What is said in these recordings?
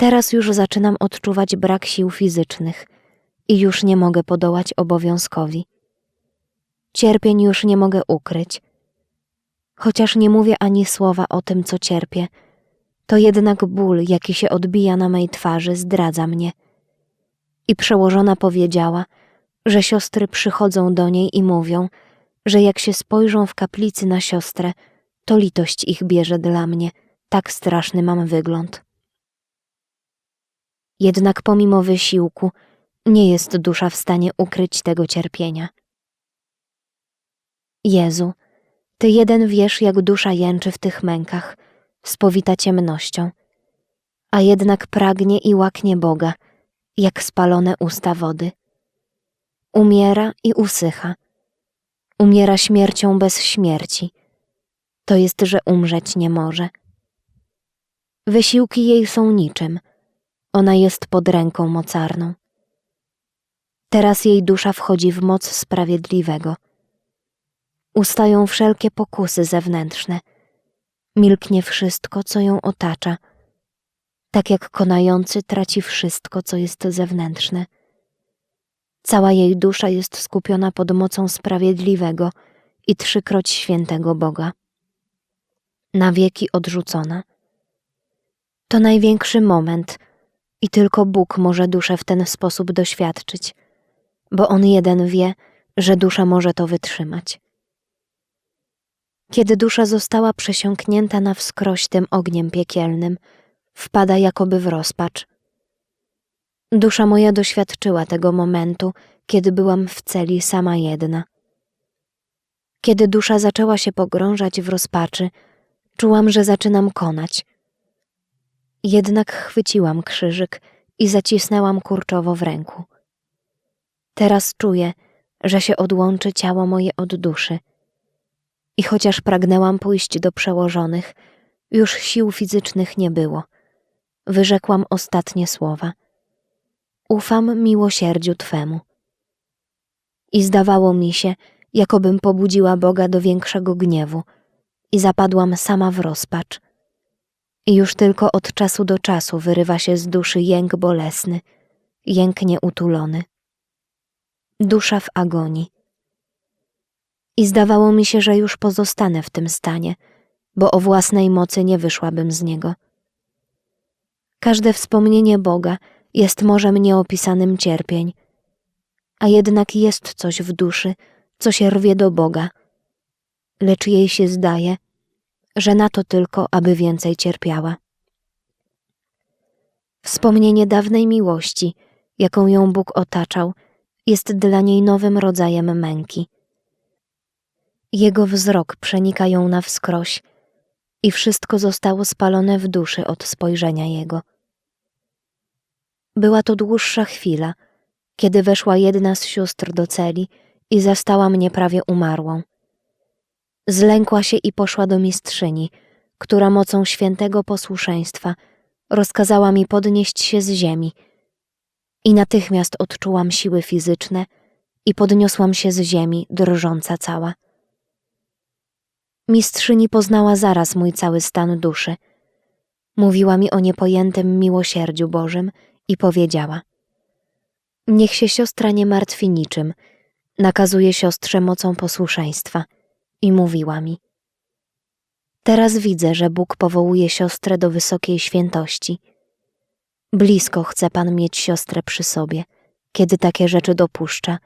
Teraz już zaczynam odczuwać brak sił fizycznych i już nie mogę podołać obowiązkowi. Cierpień już nie mogę ukryć. Chociaż nie mówię ani słowa o tym, co cierpię, to jednak ból, jaki się odbija na mej twarzy, zdradza mnie. I przełożona powiedziała, że siostry przychodzą do niej i mówią, że jak się spojrzą w kaplicy na siostrę, to litość ich bierze dla mnie, tak straszny mam wygląd. Jednak pomimo wysiłku, nie jest dusza w stanie ukryć tego cierpienia. Jezu, Ty jeden wiesz, jak dusza jęczy w tych mękach, spowita ciemnością, a jednak pragnie i łaknie Boga, jak spalone usta wody. Umiera i usycha. Umiera śmiercią bez śmierci. To jest, że umrzeć nie może. Wysiłki jej są niczym. Ona jest pod ręką mocarną. Teraz jej dusza wchodzi w moc sprawiedliwego. Ustają wszelkie pokusy zewnętrzne. Milknie wszystko, co ją otacza, tak jak konający traci wszystko, co jest zewnętrzne. Cała jej dusza jest skupiona pod mocą sprawiedliwego i trzykroć świętego Boga. Na wieki odrzucona. To największy moment i tylko Bóg może duszę w ten sposób doświadczyć, bo On jeden wie, że dusza może to wytrzymać. Kiedy dusza została przesiąknięta na wskroś tym ogniem piekielnym, wpada jakoby w rozpacz. Dusza moja doświadczyła tego momentu, kiedy byłam w celi sama jedna. Kiedy dusza zaczęła się pogrążać w rozpaczy, czułam, że zaczynam konać. Jednak chwyciłam krzyżyk i zacisnęłam kurczowo w ręku. Teraz czuję, że się odłączy ciało moje od duszy. I chociaż pragnęłam pójść do przełożonych, już sił fizycznych nie było. Wyrzekłam ostatnie słowa. Ufam miłosierdziu Twemu. I zdawało mi się, jakobym pobudziła Boga do większego gniewu i zapadłam sama w rozpacz. I już tylko od czasu do czasu wyrywa się z duszy jęk bolesny, jęk nieutulony. Dusza w agonii. I zdawało mi się, że już pozostanę w tym stanie, bo o własnej mocy nie wyszłabym z niego. Każde wspomnienie Boga jest morzem nieopisanym cierpień, a jednak jest coś w duszy, co się rwie do Boga, lecz jej się zdaje, że na to tylko, aby więcej cierpiała. Wspomnienie dawnej miłości, jaką ją Bóg otaczał, jest dla niej nowym rodzajem męki. Jego wzrok przenika ją na wskroś i wszystko zostało spalone w duszy od spojrzenia Jego. Była to dłuższa chwila, kiedy weszła jedna z sióstr do celi i zastała mnie prawie umarłą. Zlękła się i poszła do mistrzyni, która mocą świętego posłuszeństwa rozkazała mi podnieść się z ziemi i natychmiast odczułam siły fizyczne i podniosłam się z ziemi, drżąca cała. Mistrzyni poznała zaraz mój cały stan duszy. Mówiła mi o niepojętym miłosierdziu Bożym i powiedziała: Niech się siostra nie martwi niczym, nakazuje siostrze mocą posłuszeństwa. I mówiła mi: Teraz widzę, że Bóg powołuje siostrę do wysokiej świętości. Blisko chce Pan mieć siostrę przy sobie, kiedy takie rzeczy dopuszcza,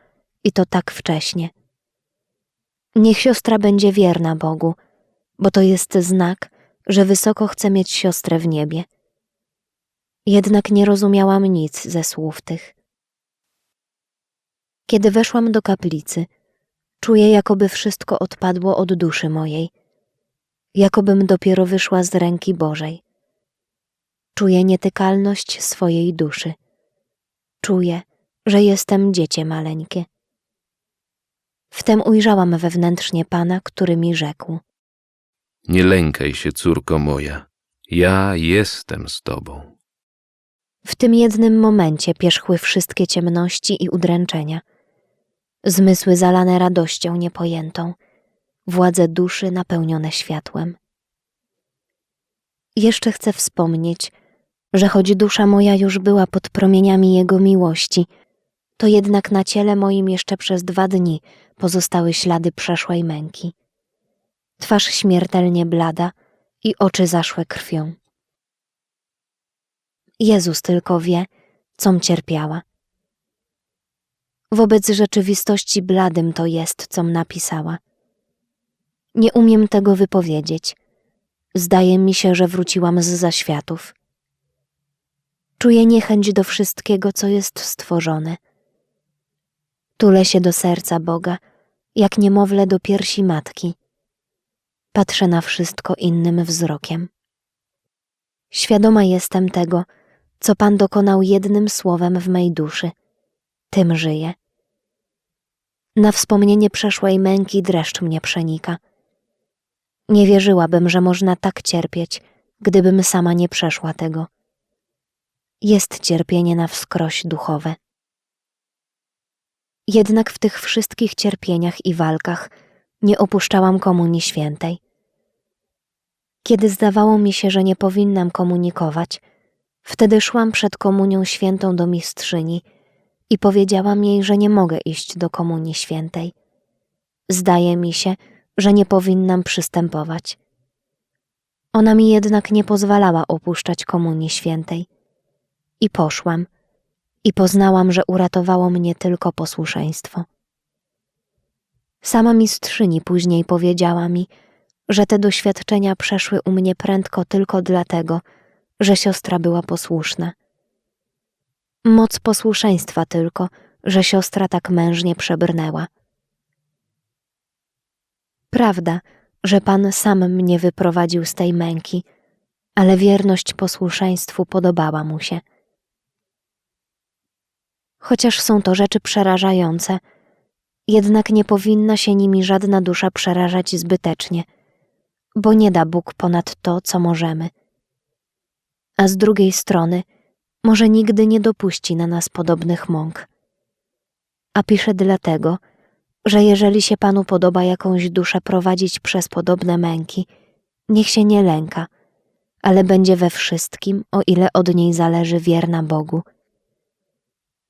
i to tak wcześnie. Niech siostra będzie wierna Bogu, bo to jest znak, że wysoko chce mieć siostrę w niebie. Jednak nie rozumiałam nic ze słów tych. Kiedy weszłam do kaplicy, czuję, jakoby wszystko odpadło od duszy mojej, jakobym dopiero wyszła z ręki Bożej. Czuję nietykalność swojej duszy. Czuję, że jestem dziecię maleńkie. Wtem ujrzałam wewnętrznie Pana, który mi rzekł. Nie lękaj się, córko moja, ja jestem z tobą. W tym jednym momencie pierzchły wszystkie ciemności i udręczenia. Zmysły zalane radością niepojętą, władze duszy napełnione światłem. Jeszcze chcę wspomnieć, że choć dusza moja już była pod promieniami Jego miłości, to jednak na ciele moim jeszcze przez dwa dni pozostały ślady przeszłej męki. Twarz śmiertelnie blada i oczy zaszłe krwią. Jezus tylko wie, com cierpiała. Wobec rzeczywistości bladym to jest, com napisała. Nie umiem tego wypowiedzieć. Zdaje mi się, że wróciłam z zaświatów. Czuję niechęć do wszystkiego, co jest stworzone. Tulę się do serca Boga, jak niemowlę do piersi matki. Patrzę na wszystko innym wzrokiem. Świadoma jestem tego, co Pan dokonał jednym słowem w mej duszy. Tym żyję. Na wspomnienie przeszłej męki dreszcz mnie przenika. Nie wierzyłabym, że można tak cierpieć, gdybym sama nie przeszła tego. Jest cierpienie na wskroś duchowe. Jednak w tych wszystkich cierpieniach i walkach nie opuszczałam Komunii Świętej. Kiedy zdawało mi się, że nie powinnam komunikować, wtedy szłam przed Komunią Świętą do mistrzyni i powiedziałam jej, że nie mogę iść do Komunii Świętej. Zdaje mi się, że nie powinnam przystępować. Ona mi jednak nie pozwalała opuszczać Komunii Świętej. I poszłam, i poznałam, że uratowało mnie tylko posłuszeństwo. Sama mistrzyni później powiedziała mi, że te doświadczenia przeszły u mnie prędko tylko dlatego, że siostra była posłuszna. Moc posłuszeństwa tylko, że siostra tak mężnie przebrnęła. Prawda, że Pan sam mnie wyprowadził z tej męki, ale wierność posłuszeństwu podobała mu się. Chociaż są to rzeczy przerażające, jednak nie powinna się nimi żadna dusza przerażać zbytecznie, bo nie da Bóg ponad to, co możemy. A z drugiej strony, może nigdy nie dopuści na nas podobnych mąk. A pisze dlatego, że jeżeli się Panu podoba jakąś duszę prowadzić przez podobne męki, niech się nie lęka, ale będzie we wszystkim, o ile od niej zależy wierna Bogu.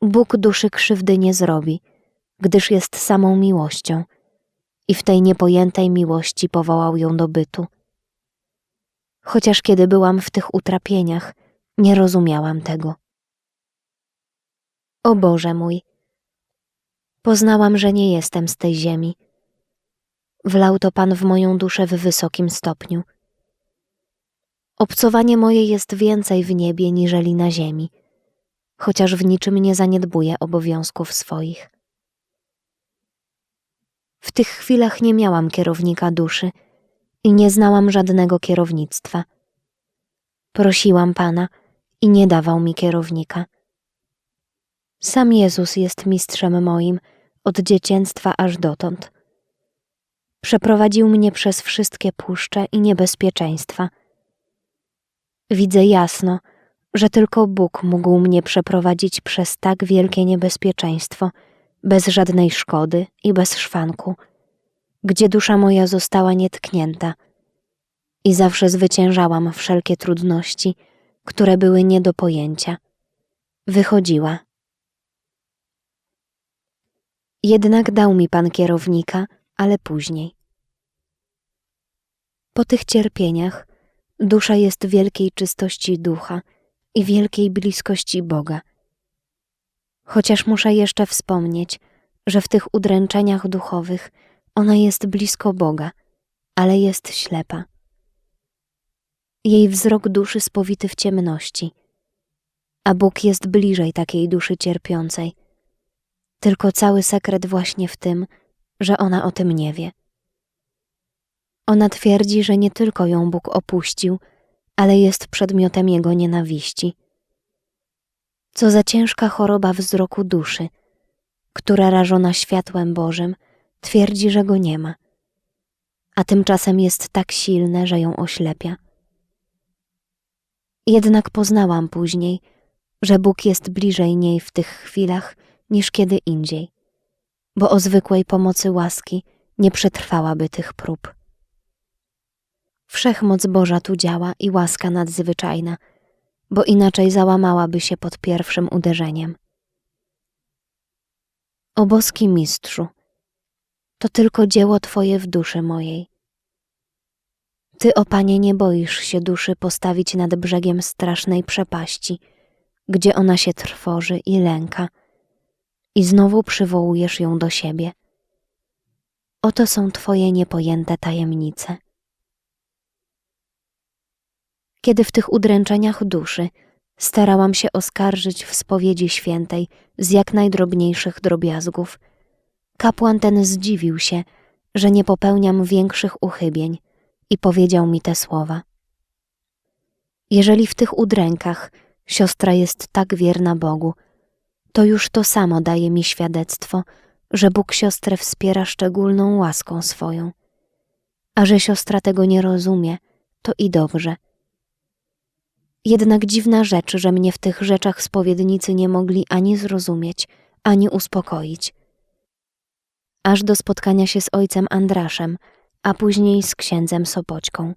Bóg duszy krzywdy nie zrobi, gdyż jest samą miłością i w tej niepojętej miłości powołał ją do bytu. Chociaż kiedy byłam w tych utrapieniach, nie rozumiałam tego. O Boże mój, poznałam, że nie jestem z tej ziemi. Wlał to Pan w moją duszę w wysokim stopniu. Obcowanie moje jest więcej w niebie niżeli na ziemi, chociaż w niczym nie zaniedbuję obowiązków swoich. W tych chwilach nie miałam kierownika duszy i nie znałam żadnego kierownictwa. Prosiłam Pana i nie dawał mi kierownika. Sam Jezus jest mistrzem moim od dzieciństwa aż dotąd. Przeprowadził mnie przez wszystkie puszcze i niebezpieczeństwa. Widzę jasno, że tylko Bóg mógł mnie przeprowadzić przez tak wielkie niebezpieczeństwo, bez żadnej szkody i bez szwanku, gdzie dusza moja została nietknięta i zawsze zwyciężałam wszelkie trudności, które były nie do pojęcia. Wychodziła. Jednak dał mi pan kierownika, ale później. Po tych cierpieniach dusza jest wielkiej czystości ducha i wielkiej bliskości Boga. Chociaż muszę jeszcze wspomnieć, że w tych udręczeniach duchowych ona jest blisko Boga, ale jest ślepa. Jej wzrok duszy spowity w ciemności, a Bóg jest bliżej takiej duszy cierpiącej. Tylko cały sekret właśnie w tym, że ona o tym nie wie. Ona twierdzi, że nie tylko ją Bóg opuścił, ale jest przedmiotem jego nienawiści. Co za ciężka choroba wzroku duszy, która rażona światłem Bożym twierdzi, że go nie ma, a tymczasem jest tak silne, że ją oślepia. Jednak poznałam później, że Bóg jest bliżej niej w tych chwilach niż kiedy indziej, bo o zwykłej pomocy łaski nie przetrwałaby tych prób. Wszechmoc Boża tu działa i łaska nadzwyczajna, bo inaczej załamałaby się pod pierwszym uderzeniem. O boski mistrzu, to tylko dzieło Twoje w duszy mojej. Ty, o Panie, nie boisz się duszy postawić nad brzegiem strasznej przepaści, gdzie ona się trwoży i lęka, i znowu przywołujesz ją do siebie. Oto są Twoje niepojęte tajemnice. Kiedy w tych udręczeniach duszy starałam się oskarżyć w spowiedzi świętej z jak najdrobniejszych drobiazgów, kapłan ten zdziwił się, że nie popełniam większych uchybień i powiedział mi te słowa. Jeżeli w tych udrękach siostra jest tak wierna Bogu, to już to samo daje mi świadectwo, że Bóg siostrę wspiera szczególną łaską swoją. A że siostra tego nie rozumie, to i dobrze. Jednak dziwna rzecz, że mnie w tych rzeczach spowiednicy nie mogli ani zrozumieć, ani uspokoić. Aż do spotkania się z ojcem Andraszem, a później z księdzem Sopoćką.